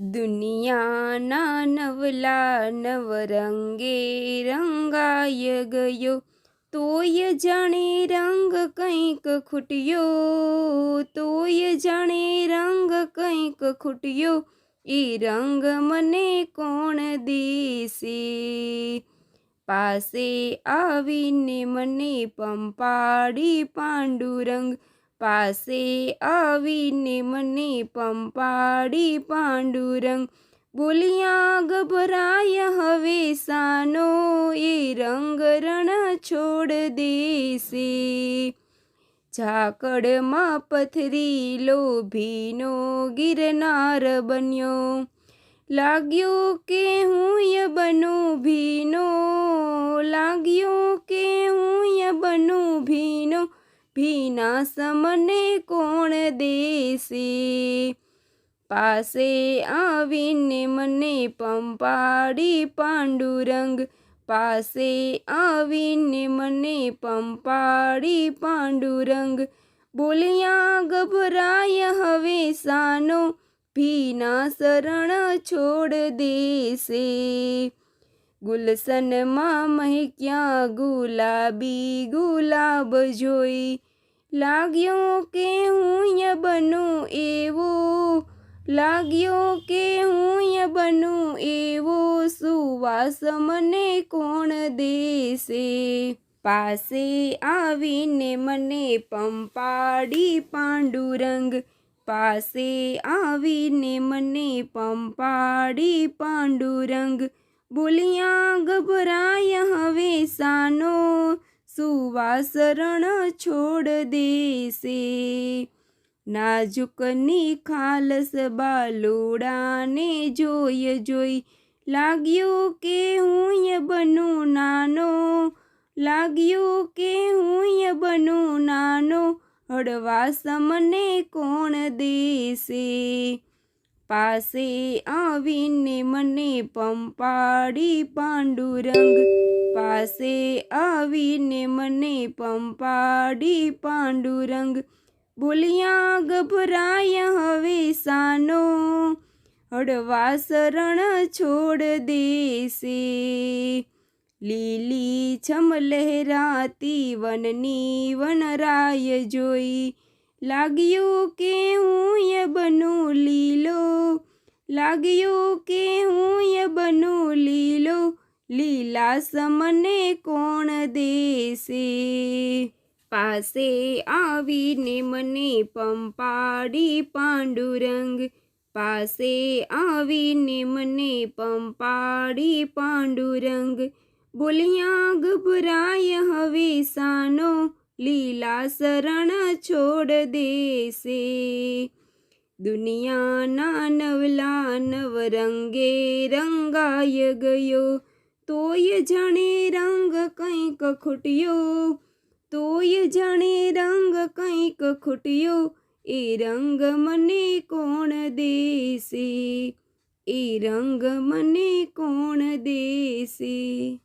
દુનિયાના નવલા નવરંગે રંગાય ગયો. તોય જાણે રંગ કંઈક ખૂટ્યો. તોય જાણે રંગ કંઈક ખૂટ્યો. એ રંગ મને કોણ દેશે? પાસે આવીને મને પંપાડી પાંડુરંગ પાસે આવીને મને પંપાડી પાંડુરંગ. બોલ્યા, ગભરાય હવે સાનો એ રંગ રણ છોડ દેશે. ઝાકડમાં પથરી લોભીનો ગિરનાર બન્યો. લાગ્યો કે હું ભીનો સમને કોણ દેશે? પાસે આવીને મને પંપાડી પાંડુરંગ. પાસે આવીને મને પંપાડી પાંડુરંગ. બોલ્યા, ગભરાય હવે સાનો. ભીના શરણ છોડ દેશે. ગુલશનમાં મહેક્યાં ગુલાબી ગુલાબ જોઈ? લાગ્યો કે હું બનું એવો, લાગ્યો કે હું બનું એવો, સુવાસ મને કોણ દેશે? પાસે આવીને મને પંપાડી પાંડુરંગ, પાસે આવીને મને પંપાડી પાંડુરંગ બોલિયા ગભરાય હવે સાનો સુવાસરણ છોડ દેશે. નાજુકની ખાલસ બાલુડાને જોઈ જોઈ લાગ્યું કે હું બનું નાનો, લાગ્યું કે હું બનું નાનો હળવાસ મને કોણ દેશે? પાસે આવીને મને પંપાડી પાંડુરંગ. પાસે આવીને મને પંપાડી પાંડુરંગ. બોલ્યા, ગભરાય હવે સાનો. હળવા શરણ છોડ દેશે. લીલી છમ લહેરાતી વનની વનરાય જોઈ. લાગ્યું કે હું એ બનું લીલો, લાગ્યું કે હું એ બનું લીલો લીલા સમને કોણ દેશે? પાસે આવીને મને પંપાડી પાંડુરંગ, પાસે આવીને મને પંપાડી પાંડુરંગ. બોલ્યા, ગભરાય હવે સાનો લીલા શરણ છોડ દેશે. દુનિયાના નવલા નવરંગે રંગાય ગયો. તોય જાણે રંગ કંઈક ખૂટ્યો. તોય જાણે રંગ કંઈક ખૂટ્યો. એ રંગ મને કોણ દેશે? એ રંગ મને કોણ દેશે?